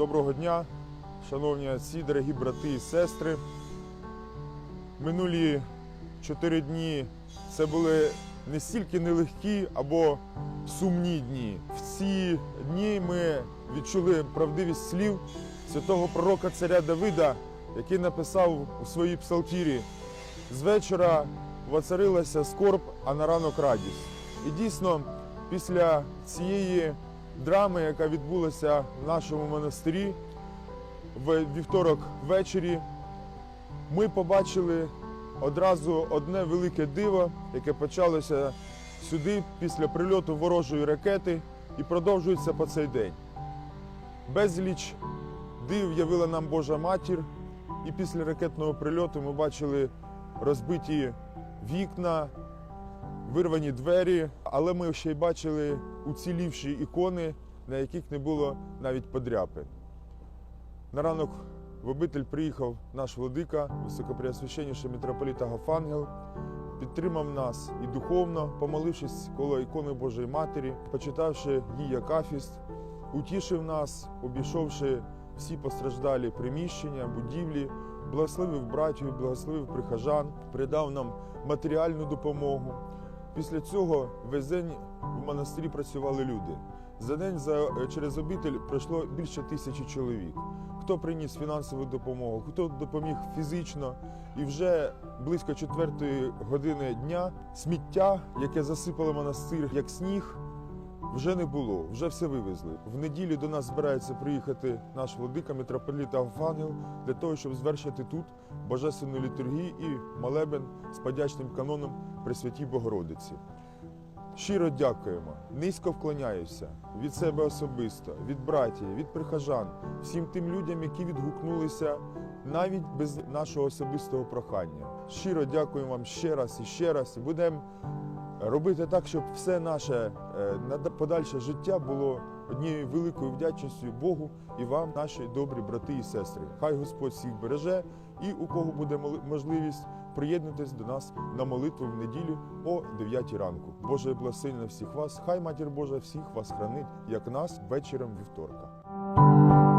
Доброго дня, шановні отці, дорогі брати і сестри. Минулі чотири дні це були не стільки нелегкі або сумні дні. В ці дні ми відчули правдивість слів святого пророка царя Давида, який написав у своїй псалтірі: з вечора воцарилася скорб, а на ранок радість. І дійсно, після цієї драми, яка відбулася в нашому монастирі в вівторок ввечері, ми побачили одразу одне велике диво, яке почалося сюди після прильоту ворожої ракети і продовжується по цей день. Безліч див явила нам Божа матір, і після ракетного прильоту ми бачили розбиті вікна, вирвані двері, але ми ще й бачили уцілівші ікони, на яких не було навіть подряпин. На ранок в обитель приїхав наш владика, високопреосвященніший митрополит Агафангел, підтримав нас і духовно, помолившись коло ікони Божої Матері, почитавши її акафіст, утішив нас, обійшовши всі постраждалі приміщення, будівлі, благословив братів, благословив прихожан, придав нам матеріальну допомогу. Після цього весь день в монастирі працювали люди. За день за, через обитель пройшло більше тисячі чоловік. Хто приніс фінансову допомогу, хто допоміг фізично. І вже близько четвертої години дня сміття, яке засипало монастир як сніг, вже не було, вже все вивезли. В неділю до нас збирається приїхати наш владика, митрополит Авфангел, для того, щоб звершити тут божественну літургію і молебен з подячним каноном при святій Богородиці. Щиро дякуємо, низько вклоняюся від себе особисто, від братів, від прихожан, всім тим людям, які відгукнулися навіть без нашого особистого прохання. Щиро дякуємо вам ще раз і ще раз. Будемо робити так, щоб все наше е, подальше життя було однією великою вдячністю Богу і вам, наші добрі брати і сестри. Хай Господь всіх береже, і у кого буде можливість, приєднуйтесь до нас на молитву в неділю о 9 ранку. Боже благословення на всіх вас. Хай матір Божа всіх вас хранить, як нас вечором вівторка.